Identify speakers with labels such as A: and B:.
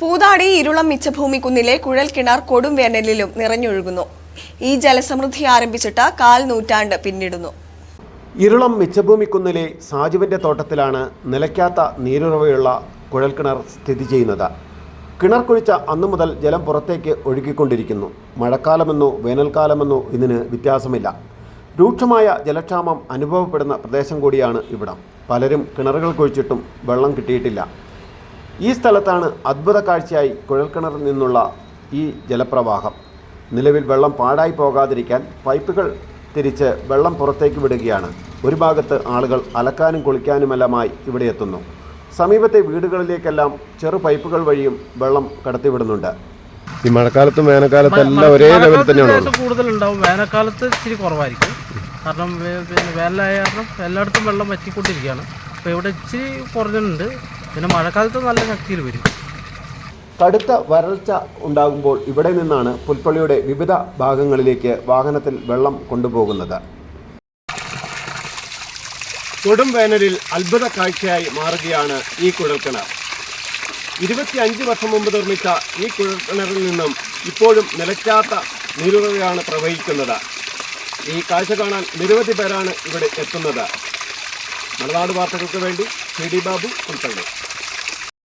A: പൂതാടി ഇരുളം മിച്ചഭൂമി കുന്നിലെ കുഴൽ കിണർ കൊടും വേനലിലും നിറഞ്ഞൊഴുകുന്നു. ഈ ജലസമൃദ്ധി ആരംഭിച്ചിട്ട് കാൽ നൂറ്റാണ്ട് പിന്നിടുന്നു.
B: ഇരുളം മിച്ചഭൂമിക്കുന്നിലെ സാജുവിന്റെ തോട്ടത്തിലാണ് നിലയ്ക്കാത്ത നീരുറവയുള്ള കുഴൽക്കിണർ സ്ഥിതി ചെയ്യുന്നത്. കിണർ കുഴിച്ച അന്നു മുതൽ ജലം പുറത്തേക്ക് ഒഴുകിക്കൊണ്ടിരിക്കുന്നു. മഴക്കാലമെന്നോ വേനൽക്കാലമെന്നോ ഇതിന് വ്യത്യാസമില്ല. രൂക്ഷമായ ജലക്ഷാമം അനുഭവപ്പെടുന്ന പ്രദേശം കൂടിയാണ് ഇവിടം. പലരും കിണറുകൾ കുഴിച്ചിട്ടും വെള്ളം കിട്ടിയിട്ടില്ല. ഈ സ്ഥലത്താണ് അത്ഭുത കാഴ്ചയായി കുഴൽക്കിണറിൽ നിന്നുള്ള ഈ ജലപ്രവാഹം. നിലവിൽ വെള്ളം പാഴായി പോകാതിരിക്കാൻ പൈപ്പുകൾ തിരിച്ച് വെള്ളം പുറത്തേക്ക് വിടുകയാണ്. ഒരു ഭാഗത്ത് ആളുകൾ അലക്കാനും കുളിക്കാനുമെല്ലാമായി ഇവിടെ എത്തുന്നു. സമീപത്തെ വീടുകളിലേക്കെല്ലാം ചെറു പൈപ്പുകൾ വഴിയും വെള്ളം കടത്തിവിടുന്നുണ്ട്.
C: ഈ മഴക്കാലത്തും വേനൽക്കാലത്തും എല്ലാം ഒരേ ലെവലിൽ തന്നെയാണ്
D: കൂടുതലുണ്ടാവും. വേനൽക്കാലത്ത് ഇച്ചിരി കുറവായിരിക്കും. കാരണം പിന്നെ വേനലായ കാരണം എല്ലായിടത്തും വെള്ളം വറ്റിക്കൊണ്ടിരിക്കുകയാണ്. അപ്പോൾ ഇവിടെ ഇച്ചിരി കുറഞ്ഞിട്ടുണ്ട് പിന്നെ മഴക്കാലത്ത് നല്ല ശക്തിയിൽ വരും.
B: കടുത്ത വരൾച്ച ഉണ്ടാകുമ്പോൾ ഇവിടെ നിന്നാണ് പുൽപ്പള്ളിയുടെ വിവിധ ഭാഗങ്ങളിലേക്ക് വാഹനത്തിൽ വെള്ളം കൊണ്ടുപോകുന്നത്. കൊടും വേനലിൽ അത്ഭുത കാഴ്ചയായി മാറുകയാണ് ഈ കുഴൽക്കിണർ. ഇരുപത്തിയഞ്ച് വർഷം മുമ്പ് നിർമ്മിച്ച ഈ കുഴൽക്കിണറിൽ നിന്നും ഇപ്പോഴും നിലയ്ക്കാത്ത നീരുറവയാണ് പ്രവഹിക്കുന്നത്. ഈ കാഴ്ച കാണാൻ നിരവധി പേരാണ് ഇവിടെ എത്തുന്നത്. മലനാട് വാർത്തകൾക്ക് വേണ്ടി സി ഡി ബാബു പുൽപ്പള്ളി